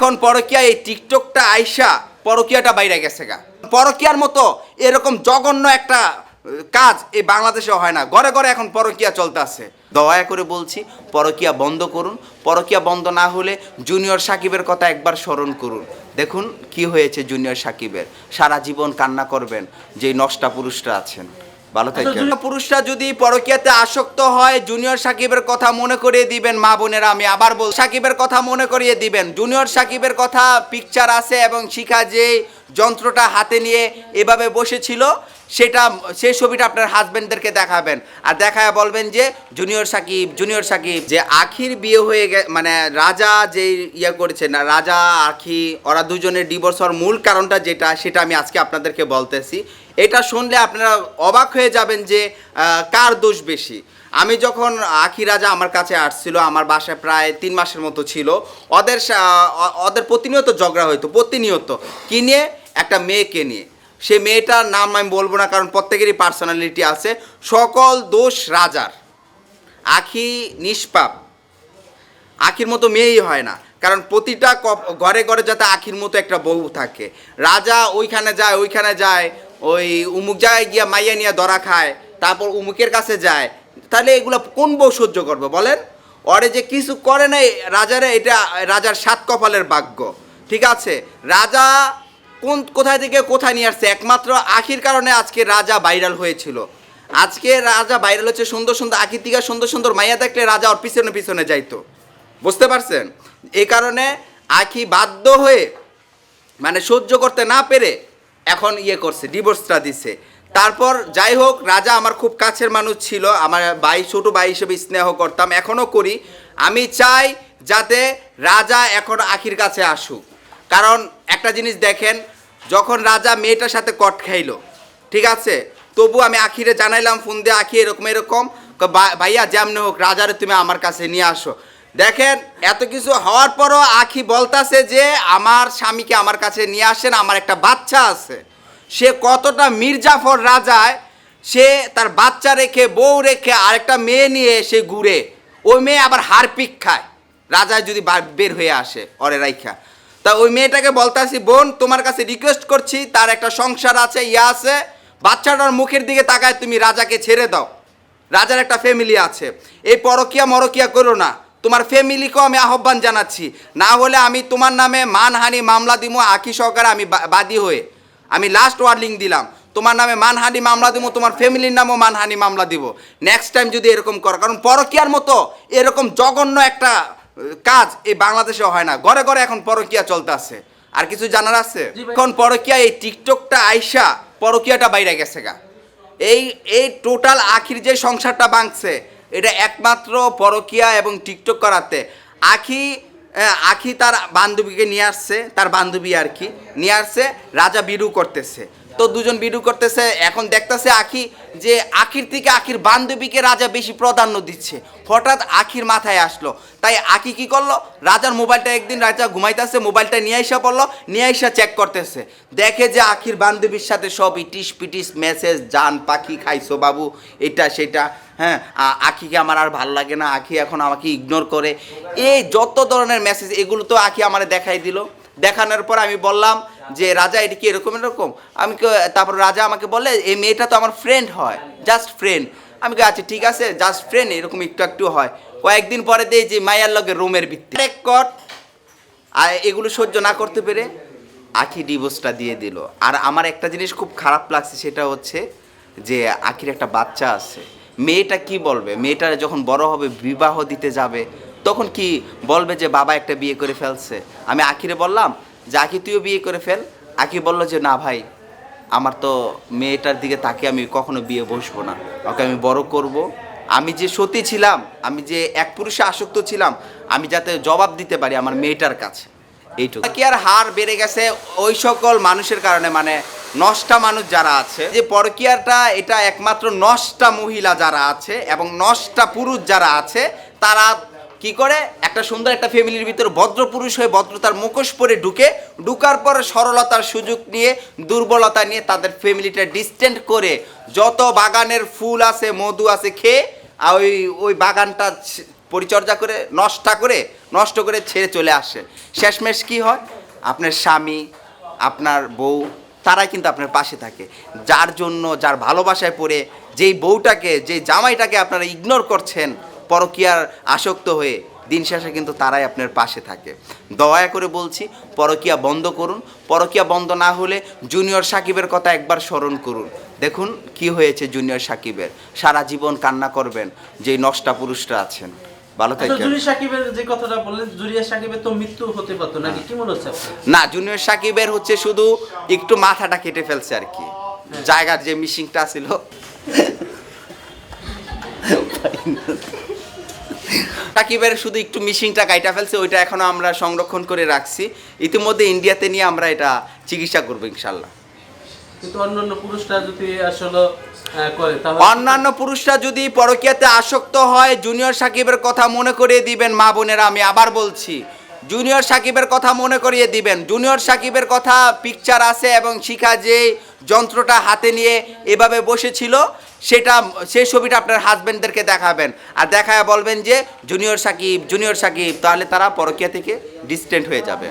এখন পরকিয়া এই টিকটকটা আইসা পরকিয়াটা বাইরে গেছে গা। পরকিয়ার মতো এরকম জঘন্য একটা কাজ এই বাংলাদেশে হয় না। ঘরে ঘরে এখন পরকিয়া চলতে আছে। দয়া করে বলছি, পরকিয়া বন্ধ করুন। পরকিয়া বন্ধ না হলে জুনিয়র সাকিবের কথা একবার স্মরণ করুন। দেখুন কি হয়েছে জুনিয়র সাকিবের। সারা জীবন কান্না করবেন যে নষ্টা পুরুষরা আছেন। ভালো থাকবেন। পুরুষরা যদি পরকিয়াতে আসক্ত হয় জুনিয়র সাকিবের কথা মনে করিয়ে দিবেন মা বোনেরা আমি আবার বল সাকিবের কথা মনে করিয়ে দিবেন। জুনিয়র সাকিবের কথা পিকচার আছে এবং শিখা যে যন্ত্রটা হাতে নিয়ে এভাবে বসেছিল, সেটা, সেই ছবিটা আপনার হাজবেন্ডদেরকে দেখাবেন। আর দেখায় বলবেন যে জুনিয়র সাকিব জুনিয়র সাকিব, যে আখির বিয়ে হয়ে গে মানে রাজা যে ইয়ে করেছে না, রাজা, আখি, ওরা দুজনের ডিভোর্স হওয়ার মূল কারণটা যেটা, সেটা আমি আজকে আপনাদেরকে বলতেছি। এটা শুনলে আপনারা অবাক হয়ে যাবেন যে কার দোষ বেশি? আমি যখন আখি রাজা আমার কাছে আসছিল, আমার বাসায় প্রায় তিন মাসের মতো ছিল, ওদের ওদের প্রতিনিয়ত ঝগড়া হইতো, প্রতিনিয়ত। কি নিয়ে? একটা মেয়েকে নিয়ে। সে মেয়েটার নাম আমি বলব না, কারণ প্রত্যেকেরই পার্সোনালিটি আছে। সকল দোষ রাজার। আখি নিষ্পাপ। আখির মতো মেয়েই হয় না, কারণ প্রতিটা ঘরে ঘরে যাতে আখির মতো একটা বউ থাকে। রাজা ওইখানে যায় ওইখানে যায়, ওই উমুক জায়গায় গিয়া মাইয়া নিয়ে ধরা খায়, তারপর উমুকের কাছে যায়। তাহলে এগুলো কোন বউ সহ্য করবে বলেন? ওরে যে কিছু করে নাই, রাজারে এটা, রাজার সাত কপালের ভাগ্য। ঠিক আছে? রাজা কোন, কোথায় থেকে কোথায় নিয়ে আসছে? একমাত্র আখির কারণে আজকে রাজা ভাইরাল হয়েছিল। আজকে রাজা ভাইরাল হচ্ছে সুন্দর সুন্দর আখির থেকে সুন্দর সুন্দর মাইয়া দেখলে রাজা ওর পিছনে পিছনে যাইতো। বুঝতে পারছেন? এই কারণে আখি বাধ্য হয়ে মানে সহ্য করতে না পেরে এখন ইয়ে করছে ডিভোর্সটা দিছে। তারপর যাই হোক, রাজা আমার খুব কাছের মানুষ ছিল, আমার ভাই, ছোট ভাই হিসেবে স্নেহ করতাম এখনও করি। আমি চাই যাতে রাজা এখন আখির কাছে আসুক। কারণ একটা জিনিস দেখেন, যখন রাজা মেয়েটার সাথে কট খাইলো, ঠিক আছে? তবু আমি আখিরে জানাইলাম, ফোন দিয়ে আখি এরকম এরকম ভাইয়া যেমনি হোক, রাজারে তুমি আমার কাছে নিয়ে আসো। দেখেন, এত কিছু হওয়ার পরও আখি বলতাছে যে, আমার স্বামীকে আমার কাছে নিয়ে আসেন, আমার একটা বাচ্চা আছে। সে কতটা মির্জাফর রাজায়, সে তার বাচ্চা রেখে, বউ রেখে আরেকটা মেয়ে নিয়ে সে ঘুরে, ওই মেয়ে আবার হারপিক খায়। রাজায় যদি বের হয়ে আসে, অরে রাইখা। তা ওই মেয়েটাকে বলতাছি, বোন, তোমার কাছে রিকোয়েস্ট করছি, তার একটা সংসার আছে, ইয়া আছে। বাচ্চাটার মুখের দিকে তাকায় তুমি রাজাকে ছেড়ে দাও। রাজার একটা ফ্যামিলি আছে। এই পরকিয়া মরকিয়া করো না। তোমার ফ্যামিলিকেও আমি আহ্বান জানাচ্ছি। না হলে আমি তোমার নামে মানহানি মামলা দিব আখি সহকারে আমি বাদী হয়ে। আমি লাস্ট ওয়ার্নিং দিলাম। তোমার নামে মানহানি মামলা দিব তোমার ফ্যামিলির নামও মানহানি মামলা দিব। নেক্সট টাইম যদি এরকম করো, কারণ পরকিয়ার মতো এরকম জঘন্য একটা কাজ এই বাংলাদেশে হয় না। ঘরে ঘরে এখন পরকিয়া চলতে আছে। আর কিছু জানার আছে? এখন পরকিয়া এই টিকটকটা আইসা পরকিয়াটা বাইরে গেছে গা। এই এই টোটাল আখির যে সংসারটা ভাঙছে এটা একমাত্র পরকিয়া এবং টিকটক করাতে। আখি আখি তার বান্ধবীকে নিয়ে আসছে তার বান্ধবী আর কি নিয়ে আসছে রাজা বিরু করতেছে। তো দুজন বিরু করতেছে, এখন দেখতেছে আখি যে আখির থেকে আখির বান্ধবীকে রাজা বেশি প্রাধান্য দিচ্ছে। হঠাৎ আখির মাথায় আসলো। তাই আখি কি করল? রাজার মোবাইলটা একদিন রাজা ঘুমাইতেছে, মোবাইলটা নিয়ে আইসা পড়ল, নিয়ে আইসা চেক করতেছে। দেখে যে আখির বান্ধবীর সাথে সব ইটিস পিটিস মেসেজ জান, পাখি খাইছো বাবু, এটা, সেটা হ্যাঁ আখিকে আমার আর ভালো লাগে না, আখি এখন আমাকে ইগনোর করে। এই যত ধরনের মেসেজ এগুলো তো আখি আমার দেখাই দিল। দেখানোর পর আমি বললাম যে রাজা, এটা কি এরকম এরকম? আমি তারপর রাজা আমাকে বলে, এই মেয়েটা তো আমার ফ্রেন্ড হয় জাস্ট ফ্রেন্ড আমি কে আচ্ছা ঠিক আছে জাস্ট ফ্রেন্ড এরকম একটু একটু হয়। কয়েকদিন পরে দেই যে মায়ার লগে রুমের ভিত্তি। কট আর এগুলো সহ্য না করতে পেরে আখি ডিভোর্সটা দিয়ে দিল। আর আমার একটা জিনিস খুব খারাপ লাগছে, সেটা হচ্ছে যে আখির একটা বাচ্চা আছে। মেয়েটা কি বলবে? মেয়েটা যখন বড় হবে, বিবাহ দিতে যাবে, তখন কি বলবে যে, বাবা একটা বিয়ে করে ফেলছে? আমি আখিরে বললাম যে আখি তুইও বিয়ে করে ফেল। আখি বলল যে, না ভাই, আমার তো মেয়েটার দিকে তাকে আমি কখনো বিয়ে বসবো না। ওকে আমি বড় করব। আমি যে সতী ছিলাম, আমি যে এক পুরুষে আসক্ত ছিলাম, আমি যাতে জবাব দিতে পারি আমার মেয়েটার কাছে। এইটুকু। কি আর হার বেড়ে গেছে ওই সকল মানুষের কারণে মানে নষ্টা মানুষ যারা আছে, যে পরকিয়াটা এটা একমাত্র নষ্টা মহিলা যারা আছে এবং নষ্টা পুরুষ যারা আছে, তারা কি করে? একটা সুন্দর একটা ফ্যামিলির ভিতর ভদ্র পুরুষ হয়ে ভদ্রতার মুখোশ পরে ঢুকে, ঢুকার পর সরলতার সুযোগ নিয়ে, দুর্বলতা নিয়ে তাদের ফ্যামিলিটা ডিস্টেন্ট করে যত বাগানের ফুল আছে, মধু আছে খেয়ে, আর ওই ওই বাগানটা পরিচর্যা করে, নষ্ট করে নষ্ট করে ছেড়ে চলে আসে। শেষমেশ কি হয়? আপনার স্বামী, আপনার বউ, তারাই কিন্তু আপনার পাশে থাকে। যার জন্য, যার ভালোবাসায় পড়ে, যেই বউটাকে, যেই জামাইটাকে আপনারা ইগনোর করছেন পরকীয়ার আসক্ত হয়ে দিন শেষে কিন্তু তারাই আপনার পাশে থাকে। দয়া করে বলছি পরকীয়া বন্ধ করুন। পরকীয়া বন্ধ না হলে জুনিয়র সাকিবের কথা একবার স্মরণ করুন। দেখুন কি হয়েছে জুনিয়র সাকিবের। সারা জীবন কান্না করবেন যেই নষ্টা পুরুষরা আছেন। ভালো আচ্ছা, থাকবেন। জুরি সাকিবের যে কথাটা বললেন জুরিয়া সাকিবের তো মৃত্যু হতে পারতো নাকি? কি মনে হচ্ছে না জুনিয়র সাকিবের হচ্ছে শুধু একটু মাথাটা কেটে ফেলছে আর কি। জায়গার যে মিশিংটা ছিল। সাকিবের শুধু একটু মিশিংটা কাইটা ফেলছে ওইটা এখনও আমরা সংরক্ষণ করে রাখছি। ইতিমধ্যে ইন্ডিয়াতে নিয়ে আমরা এটা চিকিৎসা করব ইনশাল্লাহ। কিন্তু অন্যান্য পুরুষরা যদি আসলে আহ, করে তাহলে অন্যান্য পুরুষরা যদি পরকীয়াতে আসক্ত হয় জুনিয়র সাকিবের কথা মনে করে দিবেন মা বোনেরা আমি আবার বলছি। জুনিয়র সাকিবের কথা মনে করিয়ে দিবেন। জুনিয়র সাকিবের কথা পিকচার আছে এবং শিখা যে যন্ত্রটা হাতে নিয়ে এভাবে বসেছিল, সেটা, সেই ছবিটা আপনার হাজব্যান্ডদেরকে দেখাবেন। আর দেখায় বলবেন যে জুনিয়র সাকিব জুনিয়র সাকিব। তাহলে তারা পরকিয়া থেকে ডিস্টেন্ট হয়ে যাবে।